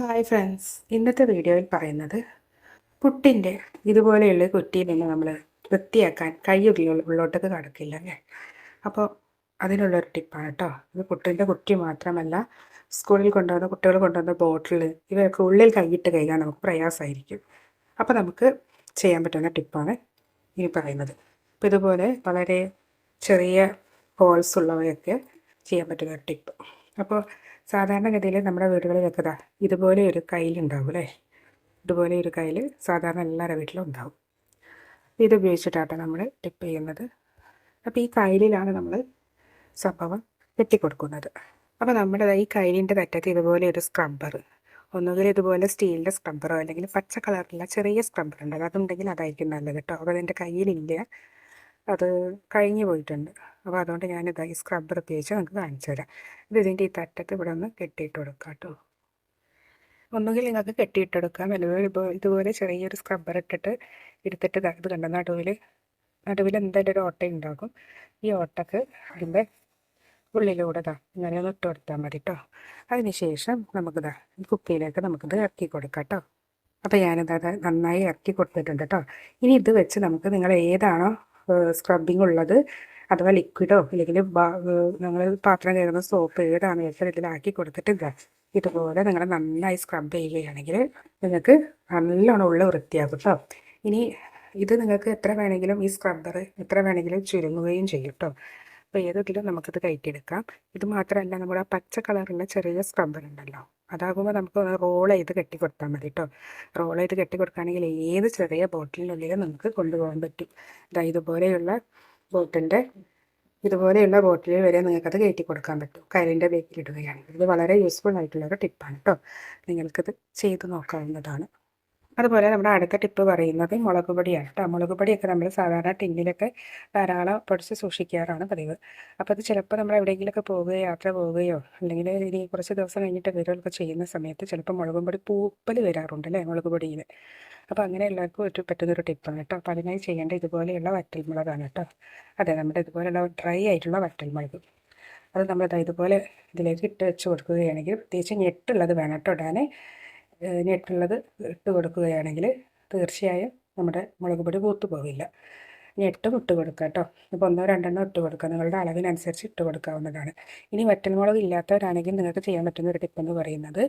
Hi friends ഇന്നത്തെ വീഡിയോയിൽ പറയുന്നത് പുട്ടിന്റെ ഇതുപോലെയുള്ള കുറ്റിയിൽ നിന്ന് നമ്മൾ വൃത്തിയാക്കാൻ കൈ ഉള്ളോട്ടൊക്കെ കടക്കില്ല അല്ലേ? അപ്പോൾ അതിനുള്ളൊരു ടിപ്പാണ് കേട്ടോ ഇത് പുട്ടിന്റെ കുറ്റി മാത്രമല്ല സ്കൂളിൽ കൊണ്ടുവന്ന കുട്ടികൾ കൊണ്ടുവന്ന ബോട്ടിൽ ഇവയൊക്കെ ഉള്ളിൽ കൈയിട്ട് കഴുകാൻ നമുക്ക് പ്രയാസമായിരിക്കും. അപ്പോൾ നമുക്ക് ചെയ്യാൻ പറ്റുന്ന ടിപ്പാണ് ഇനി പറയുന്നത്. അപ്പോൾ ഇതുപോലെ വളരെ ചെറിയ ഹോൾസ് ഉള്ളവയൊക്കെ ചെയ്യാൻ പറ്റുന്ന ടിപ്പ്. അപ്പോൾ സാധാരണഗതിയിൽ നമ്മുടെ വീടുകളിലൊക്കെ ഇതാ ഇതുപോലെ ഒരു കയ്യിലുണ്ടാവും അല്ലേ? ഇതുപോലെ ഒരു കയ്യിൽ സാധാരണ എല്ലാവരുടെ വീട്ടിലും ഉണ്ടാവും. ഇത് ഉപയോഗിച്ചിട്ടാണ് നമ്മൾ ടിപ്പ് ചെയ്യുന്നത്. അപ്പോൾ ഈ കയ്യിലാണ് നമ്മൾ സംഭവം കെട്ടിക്കൊടുക്കുന്നത്. അപ്പോൾ നമ്മുടെ ഈ കയ്യിലിന്റെ തറ്റത്ത് ഇതുപോലെ ഒരു സ്ക്രബ്ബർ ഒന്നുകിൽ ഇതുപോലെ സ്റ്റീലിന്റെ സ്ക്രബ്ബറോ അല്ലെങ്കിൽ പച്ച കളറിലുള്ള ചെറിയ സ്ക്രബ്ബർ ഉണ്ട്. അതുണ്ടെങ്കിൽ അതായിരിക്കും നല്ലത് കേട്ടോ. അപ്പോൾ അതിന്റെ കയ്യിലില്ല. അത് കഴിഞ്ഞു പോയിട്ടുണ്ട്. അപ്പോൾ അതുകൊണ്ട് ഞാനിത് ഈ സ്ക്രബ്ബർ ഉപയോഗിച്ച് നമുക്ക് കാണിച്ചു തരാം. ഇത് ഇതിന്റെ ഈ തറ്റത്ത് ഇവിടെ ഒന്ന് കെട്ടിയിട്ട് കൊടുക്കാം കേട്ടോ. ഒന്നുകിൽ നിങ്ങൾക്ക് കെട്ടിയിട്ട് കൊടുക്കാം. അല്ലെങ്കിൽ ഇതുപോലെ ചെറിയൊരു സ്ക്രബ്ബർ ഇട്ടിട്ട് എടുത്തിട്ട് ഇത് കണ്ട? നടുവിൽ നടുവിൽ എന്തായാലും ഒരു ഓട്ട ഉണ്ടാകും. ഈ ഓട്ടക്ക് അതിന്റെ ഉള്ളിലൂടെ ഇതാ ഇങ്ങനെ ഒന്ന് ഇട്ട് കൊടുത്താൽ മതി കേട്ടോ. അതിനുശേഷം നമുക്കിതാ കുപ്പിയിലേക്ക് നമുക്കിത് ഇറക്കി കൊടുക്കാം കേട്ടോ. അപ്പോൾ ഞാനിത് നന്നായി ഇറക്കി കൊടുത്തിട്ടുണ്ട് കേട്ടോ. ഇനി ഇത് വെച്ച് നമുക്ക് നിങ്ങൾ ഏതാണോ സ്ക്രബിങ് ഉള്ളത് അഥവാ ലിക്വിഡോ അല്ലെങ്കിൽ നിങ്ങൾ പാത്രം കഴുകുന്ന സോപ്പ് ഏതാണ് വെച്ചാൽ ഇതിലാക്കി കൊടുത്തിട്ട് ഇതുപോലെ നിങ്ങൾ നന്നായി സ്ക്രബ് ചെയ്യുകയാണെങ്കിൽ നിങ്ങൾക്ക് നല്ലോണം ഉള്ള വൃത്തിയാകും കേട്ടോ ഇനി ഇത് നിങ്ങൾക്ക് എത്ര വേണമെങ്കിലും ഈ സ്ക്രബ്ബർ എത്ര വേണമെങ്കിലും ചുരുങ്ങുകയും ചെയ്യും കേട്ടോ അപ്പോൾ ഏതെങ്കിലും നമുക്കിത് കയറ്റിയെടുക്കാം. ഇത് മാത്രമല്ല നമ്മുടെ പച്ച കളറുള്ള ചെറിയ സ്ക്രബ്ബർ ഉണ്ടല്ലോ. അതാകുമ്പോൾ നമുക്ക് റോൾ ചെയ്ത് കെട്ടി കൊടുത്താൽ മതി കേട്ടോ റോൾ ചെയ്ത് കെട്ടി കൊടുക്കുകയാണെങ്കിൽ ഏത് ചെറിയ ബോട്ടിലിനുള്ളിൽ നമുക്ക് കൊണ്ടുപോകാൻ പറ്റും. ഇതാ ഇതുപോലെയുള്ള ബോട്ടിന്റെ ഇതുപോലെയുള്ള ബോട്ടിൽ വരെ നിങ്ങൾക്കത് കയറ്റി കൊടുക്കാൻ പറ്റും കരിന്റെ ബേക്കിൽ ഇടുകയാണെങ്കിൽ. ഇത് വളരെ യൂസ്ഫുൾ ആയിട്ടുള്ള ഒരു ടിപ്പാണ് കേട്ടോ നിങ്ങൾക്കിത് ചെയ്ത് നോക്കാവുന്നതാണ്. അതുപോലെ നമ്മുടെ അടുത്ത ടിപ്പ് പറയുന്നത് മുളക് പൊടിയാണ് കേട്ടോ മുളക് പൊടിയൊക്കെ നമ്മൾ സാധാരണ ടിന്നിലൊക്കെ ധാരാളം പൊടിച്ച് സൂക്ഷിക്കാറാണ് പതിവ്. അപ്പോൾ അത് ചിലപ്പോൾ നമ്മൾ എവിടെയെങ്കിലുമൊക്കെ പോവുകയോ യാത്ര പോവുകയോ അല്ലെങ്കിൽ ഇനി കുറച്ച് ദിവസം കഴിഞ്ഞിട്ട് വരുമൊക്കെ ചെയ്യുന്ന സമയത്ത് ചിലപ്പോൾ മുളകും പൊടി പൂപ്പൽ വരാറുണ്ട് അല്ലേ മുളക് പൊടിയിൽ അപ്പോൾ അങ്ങനെ എല്ലാവർക്കും ഒരു പറ്റുന്നൊരു ടിപ്പാണ് കേട്ടോ അപ്പോൾ അതിനായി ചെയ്യേണ്ട ഇതുപോലെയുള്ള വറ്റൽമുളകാണ് കേട്ടോ അതെ നമ്മുടെ ഇതുപോലെയുള്ള ഡ്രൈ ആയിട്ടുള്ള വറ്റൽമുളക്. അത് നമ്മൾ ഇതുപോലെ ഇതിലേക്ക് ഇട്ട് വെച്ച് കൊടുക്കുകയാണെങ്കിൽ പ്രത്യേകിച്ച് ഞെട്ടുള്ളത് വേണം കേട്ടോ ഇടാൻ ഞെട്ടുള്ളത് ഇട്ട് കൊടുക്കുകയാണെങ്കിൽ തീർച്ചയായും നമ്മുടെ മുളക് പൊടി പൂത്തു പോകില്ല ഞെട്ടും ഇട്ട് കൊടുക്കുക കേട്ടോ. ഇപ്പോൾ ഒന്നോ രണ്ടെണ്ണോ ഇട്ട് കൊടുക്കുക നിങ്ങളുടെ അളവിനനുസരിച്ച് ഇട്ട് കൊടുക്കാവുന്നതാണ്. ഇനി വറ്റൽമുളക് ഇല്ലാത്തവരാണെങ്കിൽ നിങ്ങൾക്ക് ചെയ്യാൻ പറ്റുന്ന ഒരു ടിപ്പ് എന്ന് പറയുന്നത്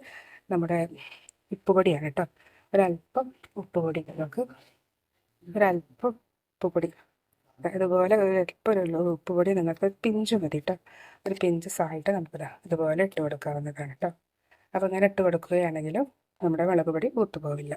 നമ്മുടെ ഉപ്പുപൊടിയാണ് കേട്ടോ. ഒരല്പം ഉപ്പുപൊടി നിങ്ങൾക്ക് ഒരല്പം ഉപ്പുപൊടി ഇതുപോലെ ഒരല്പം ഒരു ഉപ്പുപൊടി നിങ്ങൾക്ക് പിഞ്ച് മതി കേട്ടോ. ഒരു പിഞ്ച് സായിട്ട് നമുക്ക് ഇതുപോലെ ഇട്ട് കൊടുക്കാവുന്നതാണ് കേട്ടോ. അപ്പോൾ അങ്ങനെ ഇട്ട് കൊടുക്കുകയാണെങ്കിലും നമ്മുടെ മുളക് പൊടി പൂത്തുപോകില്ല.